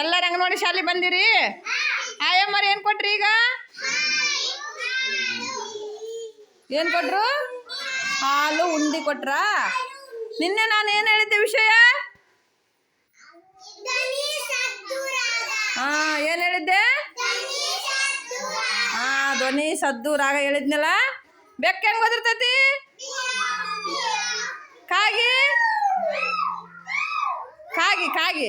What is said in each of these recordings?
ಎಲ್ಲರ ಅಂಗನವಾಡಿ ಶಾಲೆ ಬಂದಿರಿ? ಆಯಮ್ಮರ್ ಏನು ಕೊಟ್ರಿ ಈಗ? ಏನು ಕೊಟ್ರು? ಹಾಲು ಉಂಡಿ ಕೊಟ್ರಾ? ನಿನ್ನೆ ನಾನು ಏನು ಹೇಳಿದ್ದೆ ವಿಷಯ? ಹಾ ಏನು ಹೇಳಿದ್ದೆ? ಹಾ ಧ್ವನಿ ಸದ್ದು ರಾಗ ಹೇಳಿದ್ನಲ್ಲ? ಬೆಕ್ಕ ಹೆಂಗ್ ಓದಿರ್ತೈತಿ ಕಾಗಿ? ಕಾಗಿ ಕಾಗಿ.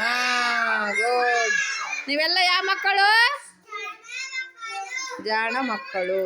ಹಾ ಗುಡ್ ನೀವೆಲ್ಲ ಯಾವ ಮಕ್ಕಳು. ಜಾಣ ಮಕ್ಕಳು.